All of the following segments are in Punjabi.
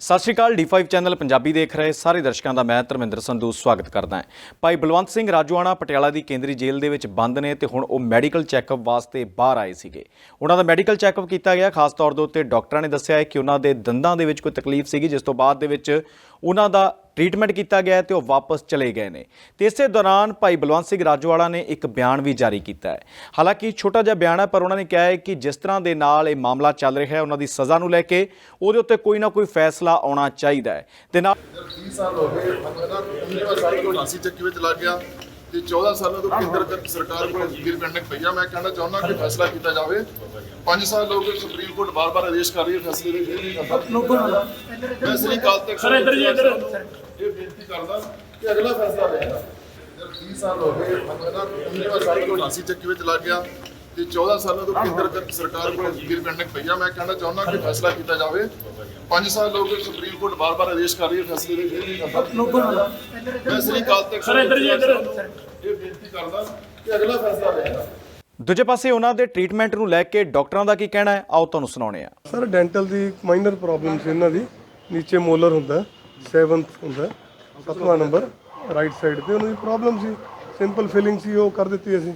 ਸਤਿ ਸ਼੍ਰੀ ਅਕਾਲ D5 ਚੈਨਲ ਪੰਜਾਬੀ ਦੇਖ ਰਹੇ ਸਾਰੇ ਦਰਸ਼ਕਾਂ ਦਾ ਮੈਂ ਧਰਮਿੰਦਰ ਸੰਧੂ ਸਵਾਗਤ ਕਰਦਾ ਹਾਂ। ਭਾਈ ਬਲਵੰਤ ਸਿੰਘ ਰਾਜੂਆਣਾ ਪਟਿਆਲਾ ਦੀ ਕੇਂਦਰੀ ਜੇਲ੍ਹ ਦੇ ਵਿੱਚ ਬੰਦ ਨੇ ਤੇ ਹੁਣ ਉਹ ਮੈਡੀਕਲ ਚੈੱਕਅਪ ਵਾਸਤੇ ਬਾਹਰ ਆਏ ਸੀਗੇ। ਉਹਨਾਂ ਦਾ ਮੈਡੀਕਲ ਚੈੱਕਅਪ ਕੀਤਾ ਗਿਆ, ਖਾਸ ਤੌਰ ਦੇ ਉੱਤੇ ਡਾਕਟਰਾਂ ਨੇ ਦੱਸਿਆ ਹੈ ਕਿ ਉਹਨਾਂ ਦੇ ਦੰਦਾਂ ਦੇ ਵਿੱਚ ਕੋਈ ਤਕਲੀਫ ਸੀਗੀ, ਜਿਸ ਤੋਂ ਬਾਅਦ ਦੇ ਵਿੱਚ ਉਹਨਾਂ ਦਾ ਟ੍ਰੀਟਮੈਂਟ ਕੀਤਾ ਗਿਆ ਹੈ ਤੇ ਉਹ ਵਾਪਸ ਚਲੇ ਗਏ ਨੇ। ਤੇ ਇਸੇ ਦੌਰਾਨ ਭਾਈ ਬਲਵੰਤ ਸਿੰਘ ਰਾਜੂਵਾਲਾ ਨੇ ਇੱਕ ਬਿਆਨ ਵੀ ਜਾਰੀ ਕੀਤਾ ਹੈ। ਹਾਲਾਂਕਿ ਛੋਟਾ ਜਿਹਾ ਬਿਆਨ ਹੈ, ਪਰ ਉਹਨਾਂ ਨੇ ਕਿਹਾ ਹੈ ਕਿ ਜਿਸ ਤਰ੍ਹਾਂ ਦੇ ਨਾਲ ਇਹ ਮਾਮਲਾ ਚੱਲ ਰਿਹਾ ਹੈ, ਉਹਨਾਂ ਦੀ ਸਜ਼ਾ ਨੂੰ ਲੈ ਕੇ ਉਹਦੇ ਉੱਤੇ ਕੋਈ ਨਾ ਕੋਈ ਫੈਸਲਾ ਆਉਣਾ ਚਾਹੀਦਾ ਹੈ। ਤੇ ਨਾਲ 30 ਸਾਲ ਹੋ ਗਏ? ਮੇਰਾ 30 ਸਾਲ ਤੋਂ ਨਾਸੀ ਚੱਕੀ ਵਿੱਚ ਲੱਗ ਗਿਆ। ਤੇ 14 ਸਾਲਾਂ ਤੋਂ ਕੇਂਦਰ ਸਰਕਾਰ ਕੋਲ ਅਪੀਲ ਪੈਂਡਿੰਗ ਪਈ ਆ। ਮੈਂ ਕਹਿਣਾ ਚਾਹੁੰਦਾ ਕਿ ਫੈਸਲਾ ਕੀਤਾ ਜਾਵੇ। 5 ਸਾਲ ਗਏ ਸੁਪਰੀਮ ਕੋਰਟ ਬਾਰ-ਬਾਰ ਆਦੇਸ਼ ਕਰ ਰਹੀ ਹੈ ਫੈਸਲੇ ਦੇ ਨਹੀਂ ਕਰਦਾ ਮੈਂ ਸ੍ਰੀ ਕਾਲ ਤੱਕ ਸਰ ਇੱਧਰ ਜੀ ਇੱਧਰ। ਇਹ ਬੇਨਤੀ ਕਰਦਾ ਕਿ ਅਗਲਾ ਫੈਸਲਾ ਲੈਣਾ 30 ਸਾਲ ਹੋ ਗਏ ਮੇਰਾ 30 ਸਾਲ ਤੋਂ ਨਾਸੀ ਚੱਕੀ ਵਿੱਚ ਲੱਗ ਗਿਆ। ਤੇ 14 ਸਾਲਾਂ ਤੋਂ ਕੇਂਦਰ ਸਰਕਾਰ ਕੋਲ ਅਪੀਲ ਪੈਂਡਿੰਗ ਪਈ ਆ। ਮੈਂ ਕਹਿਣਾ ਚਾਹੁੰਦਾ ਕਿ ਫੈਸਲਾ ਕੀਤਾ ਜਾਵੇ। 5 ਸਾਲ ਗਏ ਸੁਪਰੀਮ ਕੋਰਟ ਬਾਰ-ਬਾਰ ਆਦੇਸ਼ ਕਰ ਰਹੀ ਹੈ ਫੈਸਲੇ ਦੇ ਨਹੀਂ ਕਰਦਾ। ਮੈਂ ਸ੍ਰੀ ਕਾਲ ਤੱਕ ਸਰ ਇੱਧਰ ਜੀ ਇੱਧਰ। ਇਹ ਬੇਨਤੀ ਕਰਦਾ ਕਿ ਅਗਲਾ ਫੈਸਲਾ ਲੈਣਾ ਦੂਜੇ ਪਾਸੇ ਉਹਨਾਂ ਦੇ ਟ੍ਰੀਟਮੈਂਟ ਨੂੰ ਲੈ ਕੇ ਡਾਕਟਰਾਂ ਦਾ ਕੀ ਕਹਿਣਾ ਹੈ? ਆਓ ਤੁਹਾਨੂੰ ਸੁਣਾਉਣੇ ਆ ਸਰ ਡੈਂਟਲ ਦੀ ਮਾਈਨਰ ਪ੍ਰੋਬਲਮ ਸੀ ਇਹਨਾਂ ਦੀ। ਨੀਚੇ ਮੋਲਰ ਹੁੰਦਾ 7th ਹੁੰਦਾ ਸੱਤਵਾਂ ਨੰਬਰ ਰਾਈਟ ਸਾਈਡ ਤੇ ਉਹਨਾਂ ਦੀ ਪ੍ਰੋਬਲਮ ਸੀ। ਸਿੰਪਲ ਫਿਲਿੰਗ ਸੀ ਉਹ ਕਰ ਦਿੱਤੀ ਅਸੀਂ।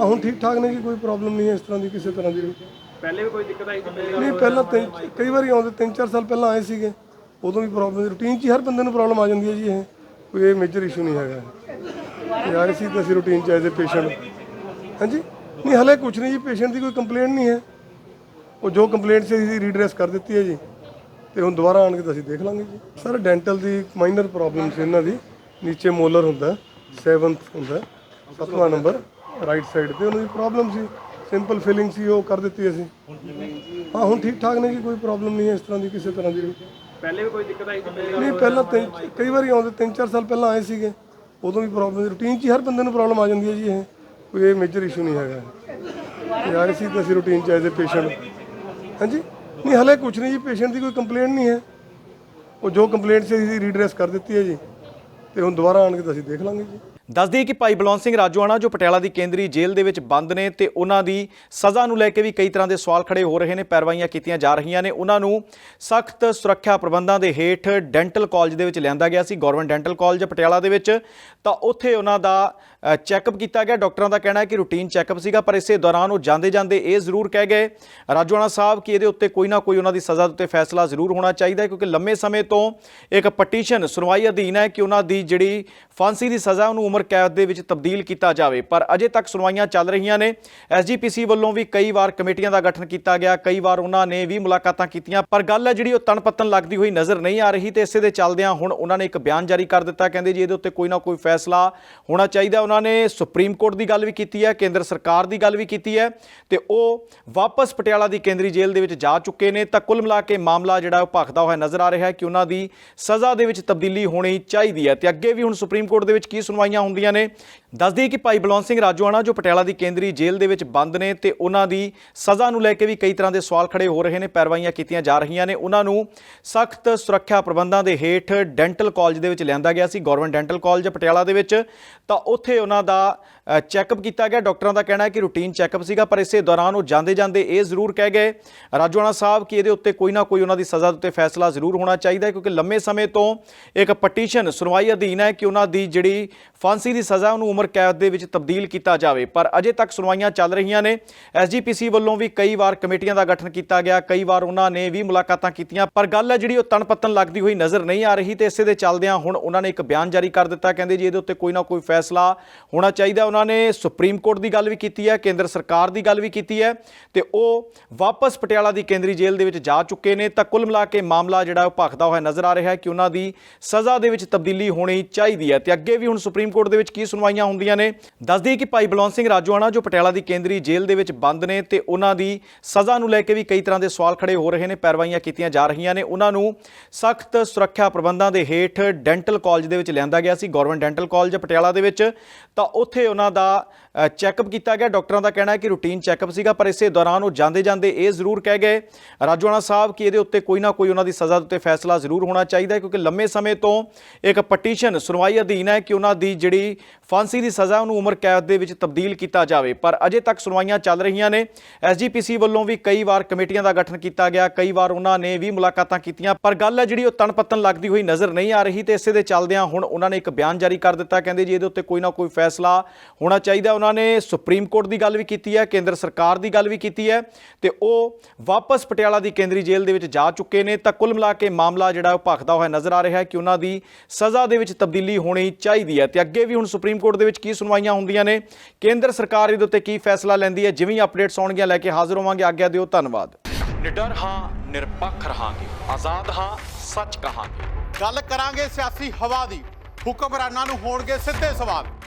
ਹਾਂ ਹੁਣ ਠੀਕ ਠਾਕ ਨੇ ਜੀ ਕੋਈ ਪ੍ਰੋਬਲਮ ਨਹੀਂ ਹੈ ਇਸ ਤਰ੍ਹਾਂ ਦੀ ਕਿਸੇ ਤਰ੍ਹਾਂ ਦੀ ਪਹਿਲੇ ਵੀ ਕੋਈ ਦਿੱਕਤ ਆਈ ਨਹੀਂ ਪਹਿਲਾਂ ਤਿੰਨ ਕਈ ਵਾਰੀ ਆਉਂਦੇ ਤਿੰਨ ਚਾਰ ਸਾਲ ਪਹਿਲਾਂ ਆਏ ਸੀਗੇ ਉਦੋਂ ਵੀ ਪ੍ਰੋਬਲਮ ਰੂਟੀਨ 'ਚ ਹੀ ਹਰ ਬੰਦੇ ਨੂੰ ਪ੍ਰੋਬਲਮ ਆ ਜਾਂਦੀ ਹੈ ਜੀ ਇਹ। ਕੋਈ ਇਹ ਮੇਜਰ ਇਸ਼ੂ ਨਹੀਂ ਹੈਗਾ। ਇਹ ਆਏ ਸੀ ਤਾਂ ਅਸੀਂ ਰੂਟੀਨ 'ਚ ਐਜ਼ ਅ ਪੇਸ਼ੈਂਟ ਹਾਂਜੀ? ਨਹੀਂ ਹਲੇ ਕੁਝ ਨਹੀਂ ਜੀ ਪੇਸ਼ੈਂਟ ਦੀ ਕੋਈ ਕੰਪਲੇਂਟ ਨਹੀਂ ਹੈ। ਉਹ ਜੋ ਕੰਪਲੇਂਟ ਸੀ ਅਸੀਂ ਰੀਡਰੈਸ ਕਰ ਦਿੱਤੀ ਹੈ ਜੀ। ਤੇ ਹੁਣ ਦੁਬਾਰਾ ਆਣ ਕੇ ਤਾਂ ਅਸੀਂ ਦੇਖ ਲਾਂਗੇ ਜੀ। ਸਰ ਡੈਂਟਲ ਦੀ ਮਾਈਨਰ ਪ੍ਰੋਬਲਮ ਸੀ ਇਹਨਾਂ ਦੀ। ਨੀਚੇ ਮੋਲਰ ਹੁੰਦਾ 7th ਹੁੰਦਾ ਸੱਤਵਾਂ ਨੰਬਰ ਰਾਈਟ ਸਾਈਡ ਤੇ ਉਹਨਾਂ ਦੀ ਪ੍ਰੋਬਲਮ ਸੀ। ਸਿੰਪਲ ਫਿਲਿੰਗ ਸੀ ਉਹ ਕਰ ਦਿੱਤੀ ਅਸੀਂ। ਹਾਂ ਹੁਣ ਠੀਕ ਠਾਕ ਨੇ ਜੀ ਕੋਈ ਪ੍ਰੋਬਲਮ ਨਹੀਂ ਹੈ ਇਸ ਤਰ੍ਹਾਂ ਦੀ ਕਿਸੇ ਤਰ੍ਹਾਂ ਦੀ ਪਹਿਲੇ ਵੀ ਕੋਈ ਦਿੱਕਤ ਆਈ ਨਹੀਂ ਪਹਿਲਾਂ ਤਿੰਨ ਕਈ ਵਾਰੀ ਆਉਂਦੇ ਤਿੰਨ ਚਾਰ ਸਾਲ ਪਹਿਲਾਂ ਆਏ ਸੀਗੇ। ਉਦੋਂ ਵੀ ਪ੍ਰੋਬਲਮ ਰੂਟੀਨ 'ਚ ਹੀ ਹਰ ਬੰਦੇ ਨੂੰ ਪ੍ਰੋਬਲਮ ਆ ਜਾਂਦੀ ਹੈ ਜੀ ਇਹ। ਕੋਈ ਇਹ ਮੇਜਰ ਇਸ਼ੂ ਨਹੀਂ ਹੈਗਾ। ਇਹ ਆਏ ਸੀ ਤਾਂ ਅਸੀਂ ਰੂਟੀਨ 'ਚ ਐਜ਼ ਅ ਪੇਸ਼ੈਂਟ ਹਾਂਜੀ? ਨਹੀਂ ਹਲੇ ਕੁਝ ਨਹੀਂ ਜੀ ਪੇਸ਼ੈਂਟ ਦੀ ਕੋਈ ਕੰਪਲੇਂਟ ਨਹੀਂ ਹੈ। ਉਹ ਜੋ ਕੰਪਲੇਂਟ ਸੀ ਅਸੀਂ ਰੀਡਰੈਸ ਕਰ ਦਿੱਤੀ ਹੈ ਜੀ। ਤੇ ਹੁਣ ਦੁਬਾਰਾ ਆਣ ਕੇ ਤਾਂ ਅਸੀਂ ਦੇਖ ਲਾਂਗੇ ਜੀ। ਦੱਸਦੀ ਕਿ ਭਾਈ ਬਲਵੰਤ ਸਿੰਘ ਰਾਜੋਆਣਾ, ਜੋ ਪਟਿਆਲਾ ਦੀ ਕੇਂਦਰੀ ਜੇਲ੍ਹ ਦੇ ਵਿੱਚ ਬੰਦ ਨੇ ਤੇ ਉਹਨਾਂ ਦੀ ਸਜ਼ਾ ਨੂੰ ਲੈ ਕੇ ਵੀ ਕਈ ਤਰ੍ਹਾਂ ਦੇ ਸਵਾਲ ਖੜੇ ਹੋ ਰਹੇ ਨੇ, ਪੈਰਵਾਈਆਂ ਕੀਤੀਆਂ ਜਾ ਰਹੀਆਂ ਨੇ। ਉਹਨਾਂ ਨੂੰ ਸਖਤ ਸੁਰੱਖਿਆ ਪ੍ਰਬੰਧਾਂ ਦੇ ਹੇਠ ਡੈਂਟਲ ਕਾਲਜ ਦੇ ਵਿੱਚ ਲਿਆਂਦਾ ਗਿਆ ਸੀ ਗਵਰਨਮੈਂਟ ਡੈਂਟਲ ਕਾਲਜ ਪਟਿਆਲਾ ਦੇ ਵਿੱਚ। ਤਾਂ ਉੱਥੇ ਉਹਨਾਂ ਦਾ ਚੈੱਕਅਪ ਕੀਤਾ ਗਿਆ। ਡਾਕਟਰਾਂ ਦਾ ਕਹਿਣਾ ਹੈ ਕਿ ਰੂਟੀਨ ਚੈੱਕਅਪ ਸੀਗਾ, ਪਰ ਇਸੇ ਦੌਰਾਨ ਉਹ ਜਾਂਦੇ ਜਾਂਦੇ ਇਹ ਜ਼ਰੂਰ ਕਹਿ ਗਏ। ਰਾਜੂਆਣਾ ਸਾਹਿਬ, ਕਿ ਇਹਦੇ ਉੱਤੇ ਕੋਈ ਨਾ ਕੋਈ ਉਹਨਾਂ ਦੀ ਸਜ਼ਾ ਦੇ ਉੱਤੇ ਫੈਸਲਾ ਜ਼ਰੂਰ ਹੋਣਾ ਚਾਹੀਦਾ ਹੈ, ਕਿਉਂਕਿ ਲੰਮੇ ਸਮੇਂ ਤੋਂ ਇੱਕ ਪਟੀਸ਼ਨ ਸੁਣਵਾਈ ਅਧੀਨ ਹੈ ਕਿ ਉਹਨਾਂ ਦੀ ਜਿਹੜੀ ਫਾਂਸੀ ਦੀ ਸਜ਼ਾ ਉਹਨੂੰ ਉਮਰ ਕੈਦ ਦੇ ਵਿੱਚ ਤਬਦੀਲ ਕੀਤਾ ਜਾਵੇ। ਪਰ ਅਜੇ ਤੱਕ ਸੁਣਵਾਈਆਂ ਚੱਲ ਰਹੀਆਂ ਨੇ। ਐਸਜੀਪੀਸੀ ਵੱਲੋਂ ਵੀ ਕਈ ਵਾਰ ਕਮੇਟੀਆਂ ਦਾ ਗਠਨ ਕੀਤਾ ਗਿਆ, ਕਈ ਵਾਰ ਉਹਨਾਂ ਨੇ ਵੀ ਮੁਲਾਕਾਤਾਂ ਕੀਤੀਆਂ, ਪਰ ਗੱਲ ਹੈ ਜਿਹੜੀ ਉਹ ਤਣਪੱਤਨ ਲੱਗਦੀ ਹੋਈ ਨਜ਼ਰ ਨਹੀਂ ਆ ਰਹੀ ਤੇ ਇਸੇ ਦੇ ਚੱਲਦਿਆਂ ਹੁਣ ਉਹਨਾਂ ਨੇ ਇੱਕ ਬਿਆਨ ਜਾਰੀ ਕਰ ਦਿੱਤਾ। ਕਹਿੰਦੇ ਜੀ ਇਹਦੇ ਉੱਤੇ ਕੋਈ ਨਾ ਕੋਈ ਫੈਸਲਾ ਹੋਣਾ ਚਾਹੀਦਾ। ਉਹਨਾਂ ਨੇ ਸੁਪਰੀਮ ਕੋਰਟ ਦੀ ਗੱਲ ਵੀ ਕੀਤੀ ਹੈ, ਕੇਂਦਰ ਸਰਕਾਰ ਦੀ ਗੱਲ ਵੀ ਕੀਤੀ ਹੈ ਤੇ ਉਹ ਵਾਪਸ ਪਟਿਆਲਾ ਦੀ ਕੇਂਦਰੀ ਜੇਲ੍ਹ ਦੇ ਵਿੱਚ ਜਾ ਚੁੱਕੇ ਨੇ। ਤਾਂ ਕੁੱਲ ਮਿਲਾ ਕੇ ਮਾਮਲਾ ਜਿਹੜਾ ਉਹ ਭਖਦਾ ਹੋਇਆ ਨਜ਼ਰ ਆ ਰਿਹਾ ਹੈ ਕਿ ਉਹਨਾਂ ਦੀ ਸਜ਼ਾ ਦੇ ਵਿੱਚ ਤਬਦੀਲੀ ਹੋਣੀ ਚਾਹੀਦੀ ਹੈ। ਤੇ ਅੱਗੇ ਵੀ ਹੁਣ ਸੁਪਰੀਮ ਕੋਰਟ ਦੇ ਵਿੱਚ ਕੀ ਸੁਣਵਾਈਆਂ ਹੁੰਦੀਆਂ ਨੇ ਦੱਸਦੀ ਕਿ ਭਾਈ ਬਲਵੰਤ ਸਿੰਘ ਰਾਜੋਆਣਾ, ਜੋ ਪਟਿਆਲਾ ਦੀ ਕੇਂਦਰੀ ਜੇਲ੍ਹ ਦੇ ਵਿੱਚ ਬੰਦ ਨੇ ਤੇ ਉਹਨਾਂ ਦੀ ਸਜ਼ਾ ਨੂੰ ਲੈ ਕੇ ਵੀ ਕਈ ਤਰ੍ਹਾਂ ਦੇ ਸਵਾਲ ਖੜੇ ਹੋ ਰਹੇ ਨੇ, ਪੈਰਵਾਈਆਂ ਕੀਤੀਆਂ ਜਾ ਰਹੀਆਂ ਨੇ। ਉਹਨਾਂ ਨੂੰ ਸਖਤ ਸੁਰੱਖਿਆ ਪ੍ਰਬੰਧਾਂ ਦੇ ਹੇਠ ਡੈਂਟਲ ਕਾਲਜ ਦੇ ਵਿੱਚ ਲਿਆਂਦਾ ਗਿਆ ਸੀ ਗਵਰਨਮੈਂਟ ਡੈਂਟਲ ਕਾਲਜ ਪਟਿਆਲਾ ਦੇ ਵਿੱਚ। ਤਾਂ ਉੱਥੇ ਉਹਨਾਂ ਦਾ ਚੈੱਕਅਪ ਕੀਤਾ ਗਿਆ। ਡਾਕਟਰਾਂ ਦਾ ਕਹਿਣਾ ਹੈ ਕਿ ਰੂਟੀਨ ਚੈੱਕਅਪ ਸੀਗਾ, ਪਰ ਇਸੇ ਦੌਰਾਨ ਉਹ ਜਾਂਦੇ ਜਾਂਦੇ ਇਹ ਜ਼ਰੂਰ ਕਹਿ ਗਏ। ਰਾਜੋਆਣਾ ਸਾਹਿਬ ਕਿ ਇਹਦੇ ਉੱਤੇ ਕੋਈ ਨਾ ਕੋਈ ਉਹਨਾਂ ਦੀ ਸਜ਼ਾ ਦੇ ਉੱਤੇ ਫੈਸਲਾ ਜ਼ਰੂਰ ਹੋਣਾ ਚਾਹੀਦਾ ਹੈ, ਕਿਉਂਕਿ ਲੰਮੇ ਸਮੇਂ ਤੋਂ ਇੱਕ ਪਟੀਸ਼ਨ ਸੁਣਵਾਈ ਅਧੀਨ ਹੈ ਕਿ ਉਹਨਾਂ ਦੀ ਜਿਹੜੀ ਫਾਂਸੀ ਦੀ ਸਜ਼ਾ ਉਹਨੂੰ ਉਮਰ ਕੈਦ ਦੇ ਵਿੱਚ ਤਬਦੀਲ ਕੀਤਾ ਜਾਵੇ। ਪਰ ਅਜੇ ਤੱਕ ਸੁਣਵਾਈਆਂ ਚੱਲ ਰਹੀਆਂ ਨੇ। ਐਸਜੀਪੀਸੀ ਵੱਲੋਂ ਵੀ ਕਈ ਵਾਰ ਕਮੇਟੀਆਂ ਦਾ ਗਠਨ ਕੀਤਾ ਗਿਆ। ਕਈ ਵਾਰ ਉਹਨਾਂ ਨੇ ਵੀ ਮੁਲਾਕਾਤਾਂ ਕੀਤੀਆਂ। ਪਰ ਗੱਲ ਹੈ ਜਿਹੜੀ ਉਹ ਤਣਪੱਤਨ ਲੱਗਦੀ ਹੋਈ ਨਜ਼ਰ ਨਹੀਂ ਆ ਰਹੀ ਤੇ ਇਸੇ ਦੇ ਚੱਲਦਿਆਂ ਹੁਣ ਉਹਨਾਂ ਨੇ ਇੱਕ ਬਿਆਨ ਜਾਰੀ ਕਰ ਦਿੱਤਾ। ਕਹਿੰਦੇ ਜੀ ਇਹਦੇ ਉੱਤੇ ਕੋਈ ਨਾ ਕੋਈ ਫੈਸਲਾ ਹੋਣਾ ਚਾਹੀਦਾ। ਉਹਨਾਂ ਨੇ ਸੁਪਰੀਮ ਕੋਰਟ ਦੀ ਗੱਲ ਵੀ ਕੀਤੀ ਹੈ, ਕੇਂਦਰ ਸਰਕਾਰ ਦੀ ਗੱਲ ਵੀ ਕੀਤੀ ਹੈ ਤੇ ਉਹ ਵਾਪਸ ਪਟਿਆਲਾ ਦੀ ਕੇਂਦਰੀ ਜੇਲ੍ਹ ਦੇ ਵਿੱਚ ਜਾ ਚੁੱਕੇ ਨੇ। ਤਾਂ ਕੁੱਲ ਮਿਲਾ ਕੇ ਮਾਮਲਾ ਜਿਹੜਾ ਉਹ ਭਖਦਾ ਹੋਇਆ ਨਜ਼ਰ ਆ ਰਿਹਾ ਹੈ ਕਿ ਉਹਨਾਂ ਦੀ ਸਜ਼ਾ ਦੇ ਵਿੱਚ ਤਬਦੀਲੀ ਹੋਣੀ ਚਾਹੀਦੀ ਹੈ। ਤੇ ਅੱਗੇ ਵੀ ਹੁਣ ਸੁਪਰੀਮ ਕੋਰਟ ਦੇ ਵਿੱਚ ਕੀ ਸੁਣਵਾਈਆਂ ਹੁੰਦੀਆਂ ਨੇ। ਦੱਸਦੀ ਕਿ ਭਾਈ ਬਲਵੰਤ ਸਿੰਘ ਰਾਜੂਆਣਾ, ਜੋ ਪਟਿਆਲਾ ਦੀ ਕੇਂਦਰੀ ਜੇਲ੍ਹ ਦੇ ਵਿੱਚ ਬੰਦ ਨੇ ਤੇ ਉਹਨਾਂ ਦੀ ਸਜ਼ਾ ਨੂੰ ਲੈ ਕੇ ਵੀ ਕਈ ਤਰ੍ਹਾਂ ਦੇ ਸਵਾਲ ਖੜੇ ਹੋ ਰਹੇ ਨੇ, ਪੈਰਵਾਈਆਂ ਕੀਤੀਆਂ ਜਾ ਰਹੀਆਂ ਨੇ। ਉਹਨਾਂ ਨੂੰ ਸਖਤ ਸੁਰੱਖਿਆ ਪ੍ਰਬੰਧਾਂ ਦੇ ਹੇਠ ਡੈਂਟਲ ਕਾਲਜ ਦੇ ਵਿੱਚ ਲਿਆਂਦਾ ਗਿਆ ਸੀ ਗਵਰਨਮੈਂਟ ਡੈਂਟਲ ਕਾਲਜ ਪਟਿਆਲਾ ਦੇ ਵਿੱਚ। ਤਾਂ ਉੱਥੇ ਉਹਨਾਂ ਦਾ ਚੈੱਕਅਪ ਕੀਤਾ ਗਿਆ। ਡਾਕਟਰਾਂ ਦਾ ਕਹਿਣਾ ਹੈ ਕਿ ਰੂਟੀਨ ਚੈੱਕਅਪ ਸੀਗਾ, ਪਰ ਇਸੇ ਦੌਰਾਨ ਉਹ ਜਾਂਦੇ ਜਾਂਦੇ ਇਹ ਜ਼ਰੂਰ ਕਹਿ ਗਏ। ਰਾਜੋਆਣਾ ਸਾਹਿਬ, ਕਿ ਇਹਦੇ ਉੱਤੇ ਕੋਈ ਨਾ ਕੋਈ ਉਹਨਾਂ ਦੀ ਸਜ਼ਾ ਦੇ ਉੱਤੇ ਫੈਸਲਾ ਜ਼ਰੂਰ ਹੋਣਾ ਚਾਹੀਦਾ ਹੈ, ਕਿਉਂਕਿ ਲੰਮੇ ਸਮੇਂ ਤੋਂ ਇੱਕ ਪਟੀਸ਼ਨ ਸੁਣਵਾਈ ਅਧੀਨ ਹੈ ਕਿ ਉਹਨਾਂ ਦੀ ਜਿਹੜੀ ਫਾਂਸੀ ਦੀ ਸਜ਼ਾ ਉਹਨੂੰ ਉਮਰ ਕੈਦ ਦੇ ਵਿੱਚ ਤਬਦੀਲ ਕੀਤਾ ਜਾਵੇ। ਪਰ ਅਜੇ ਤੱਕ ਸੁਣਵਾਈਆਂ ਚੱਲ ਰਹੀਆਂ ਨੇ। ਐਸਜੀਪੀਸੀ ਵੱਲੋਂ ਵੀ ਕਈ ਵਾਰ ਕਮੇਟੀਆਂ ਦਾ ਗਠਨ ਕੀਤਾ ਗਿਆ, ਕਈ ਵਾਰ ਉਹਨਾਂ ਨੇ ਵੀ ਮੁਲਾਕਾਤਾਂ ਕੀਤੀਆਂ, ਪਰ ਗੱਲ ਹੈ ਜਿਹੜੀ ਉਹ ਤਣਪਤਨ ਲੱਗਦੀ ਹੋਈ ਨਜ਼ਰ ਨਹੀਂ ਆ ਰਹੀ ਤੇ ਇਸੇ ਦੇ ਚੱਲਦਿਆਂ ਹੁਣ ਉਹਨਾਂ ਨੇ ਇੱਕ ਬਿਆਨ ਜਾਰੀ ਕਰ ਦਿੱਤਾ। ਕਹਿੰਦੇ ਜੀ, ਇਹਦੇ ਉੱਤੇ ਕੋਈ ਨਾ ਕੋਈ ਫੈਸਲਾ ਹੋਣਾ ਚਾਹੀਦਾ। ਉਹਨਾਂ ਨੇ ਸੁਪਰੀਮ ਕੋਰਟ ਦੀ ਗੱਲ ਵੀ ਕੀਤੀ ਹੈ ਕੇਂਦਰ ਸਰਕਾਰ ਦੀ ਗੱਲ ਵੀ ਕੀਤੀ ਹੈ ਤੇ ਉਹ ਵਾਪਸ ਪਟਿਆਲਾ ਦੀ ਕੇਂਦਰੀ ਜੇਲ੍ਹ ਦੇ ਵਿੱਚ ਜਾ ਚੁੱਕੇ ਨੇ। ਤਾਂ ਕੁੱਲ ਮਿਲਾ ਕੇ ਮਾਮਲਾ ਜਿਹੜਾ ਉਹ ਭਖਦਾ ਹੋਇਆ ਨਜ਼ਰ ਆ ਰਿਹਾ ਹੈ ਕਿ ਉਹਨਾਂ ਦੀ ਸਜ਼ਾ ਦੇ ਵਿੱਚ ਤਬਦੀਲੀ ਹੋਣੀ ਚਾਹੀਦੀ ਹੈ। ਤੇ ਅੱਗੇ ਵੀ ਹੁਣ ਸੁਪਰੀਮ ਕੋਰਟ ਦੇ ਵਿੱਚ ਕੀ ਸੁਣਵਾਈਆਂ ਹੁੰਦੀਆਂ ਨੇ ਕੇਂਦਰ ਸਰਕਾਰ ਇਹਦੇ ਉੱਤੇ ਕੀ ਫੈਸਲਾ ਲੈਂਦੀ ਹੈ ਜਿਵੇਂ ਅਪਡੇਟਸ ਆਉਣਗੀਆਂ ਲੈ ਕੇ ਹਾਜ਼ਰ ਹੋਵਾਂਗੇ। ਆਗਿਆ ਦਿਓ ਧੰਨਵਾਦ। ਨਿਡਰ ਹਾਂ ਨਿਰਪੱਖ ਰਹਾਂਗੇ। ਆਜ਼ਾਦ ਹਾਂ ਸੱਚ ਕਹਾਂਗੇ। ਗੱਲ ਕਰਾਂਗੇ ਸਿਆਸੀ ਹਵਾ ਦੀ। ਹੁਕਮਰਾਨਾਂ ਨੂੰ ਹੋਣਗੇ ਸਿੱਧੇ ਸਵਾਲ।